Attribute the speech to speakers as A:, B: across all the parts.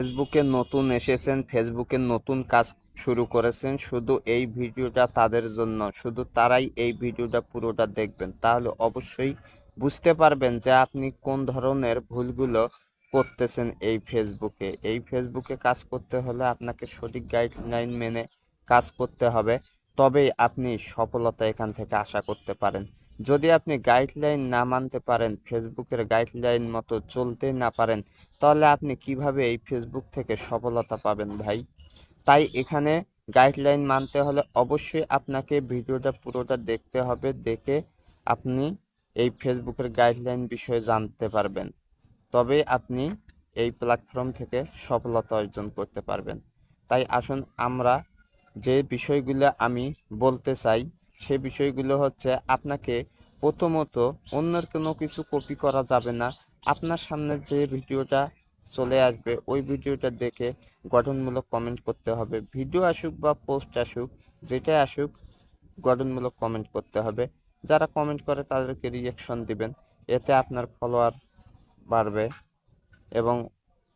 A: ফেসবুকে নতুন এসেছেন, ফেসবুকে নতুন কাজ শুরু করেছেন। শুধু এই ভিডিওটা তাদের জন্য, শুধু তারাই এই ভিডিওটা পুরোটা দেখবেন। তাহলে অবশ্যই বুঝতে পারবেন যে আপনি কোন ধরনের ভুলগুলো করতেছেন এই ফেসবুকে। এই ফেসবুকে কাজ করতে হলে আপনাকে সঠিক গাইডলাইন মেনে কাজ করতে হবে। তবেই আপনি সফলতা এখান থেকে আশা করতে পারেন। যদি আপনি গাইডলাইন না মানতে পারেন, ফেসবুকের গাইডলাইন মতো চলতে না পারেন, তাহলে আপনি কীভাবে এই ফেসবুক থেকে সফলতা পাবেন ভাই? তাই এখানে গাইডলাইন মানতে হলে অবশ্যই আপনাকে ভিডিওটা পুরোটা দেখতে হবে, দেখে আপনি এই ফেসবুকের গাইডলাইন বিষয়ে জানতে পারবেন। তবে আপনি এই প্ল্যাটফর্ম থেকে সফলতা অর্জন করতে পারবেন। তাই আসুন আমরা যে বিষয়গুলো আমি বলতে চাই সে বিষয়গুলো হচ্ছে আপনাকে প্রথমত অন্যের কোনো কিছু কপি করা যাবে না। আপনার সামনে যে ভিডিওটা চলে আসবে, ওই ভিডিওটা দেখে গঠনমূলক কমেন্ট করতে হবে। ভিডিও আসুক বা পোস্ট আসুক, যেটাই আসুক, গঠনমূলক কমেন্ট করতে হবে। যারা কমেন্ট করে, তাদেরকে রিয়াকশন দিবেন। এতে আপনার ফলোয়ার বাড়বে এবং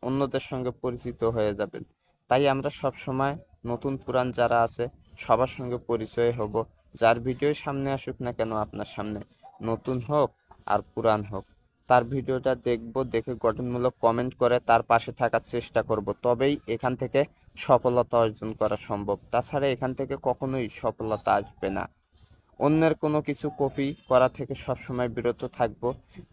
A: অন্যদের সঙ্গে পরিচিত হয়ে যাবেন। তাই আমরা সব সময় নতুন পুরান যারা আছে, সবার সঙ্গে পরিচয় হব। যার ভিডিও সামনে আসুক না কেন, আপনার সামনে নতুন হোক আর পুরান হোক, তার ভিডিওটা দেখব, দেখে গঠনমূলক কমেন্ট করে তার পাশে থাকার চেষ্টা করব। তবেই এখান থেকে সফলতা অর্জন করা সম্ভব। তাছাড়া এখান থেকে কখনোই সফলতা আসবে না। অন্যের কোনো কিছু কপি করা থেকে সবসময় বিরত থাকব।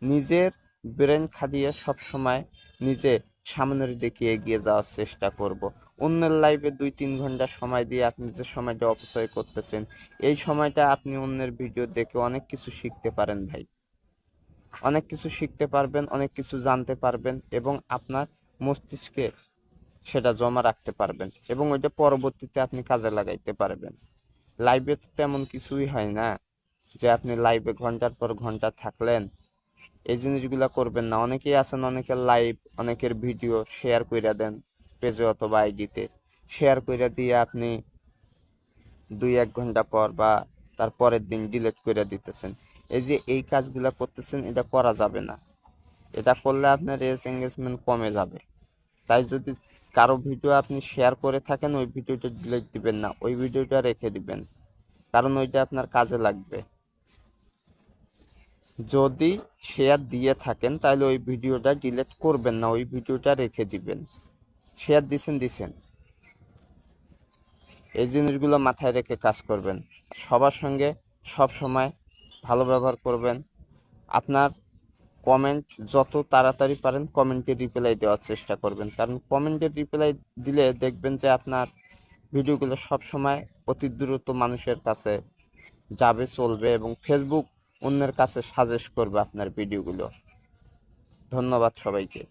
A: নিজের ব্রেন খাটিয়ে সবসময় নিজে সামনের দিকে এগিয়ে যাওয়ার চেষ্টা করব। অন্যের লাইভে দুই তিন ঘণ্টা সময় দিয়ে আপনি যে সময়টা অপচয় করতেছেন, এই সময়টা আপনি অন্যের ভিডিও দেখে অনেক কিছু শিখতে পারেন ভাই। অনেক কিছু শিখতে পারবেন, অনেক কিছু জানতে পারবেন এবং আপনার মস্তিষ্কে সেটা জমা রাখতে পারবেন এবং ওইটা পরবর্তীতে আপনি কাজে লাগাইতে পারবেন। লাইভে তো তেমন কিছুই হয় না যে আপনি লাইভে ঘণ্টার পর ঘণ্টা থাকলেন এই জিনিসগুলো করবেন না। অনেকেই আছেন, অনেকের লাইভ অনেকের ভিডিও শেয়ার কইরা দেন পেজে অথবা আইডিতে শেয়ার কইরা দিয়ে আপনি দুই এক ঘণ্টা পর বা তার পরের দিন ডিলিট করে দিতেছেন। এই যে এই কাজগুলো করতেছেন, এটা করা যাবে না। এটা করলে আপনার রেস এঙ্গেজমেন্ট কমে যাবে। তাই যদি কারও ভিডিও আপনি শেয়ার করে থাকেন, ওই ভিডিওটা ডিলিট দিবেন না। ওই ভিডিওটা রেখে দিবেন। কারণ ওইটা আপনার কাজে লাগবে। যদি শেয়ার দিয়ে থাকেন, তাহলে ওই ভিডিওটা ডিলিট করবেন না, ওই ভিডিওটা রেখে দিবেন। শেয়ার দিছেন দিছেন। এই জিনিসগুলো মাথায় রেখে কাজ করবেন। সবার সঙ্গে সব সময় ভালো ব্যবহার করবেন। আপনার কমেন্ট যত তাড়াতাড়ি পারেন কমেন্টে রিপ্লাই দেওয়ার চেষ্টা করবেন। কারণ কমেন্টে রিপ্লাই দিলে দেখবেন যে আপনার ভিডিওগুলো সব সময় অতি দ্রুত মানুষের কাছে যাবে, চলবে এবং ফেসবুক অন্যের কাছে সাজেস্ট করবে আপনার ভিডিওগুলো ধন্যবাদ সবাইকে।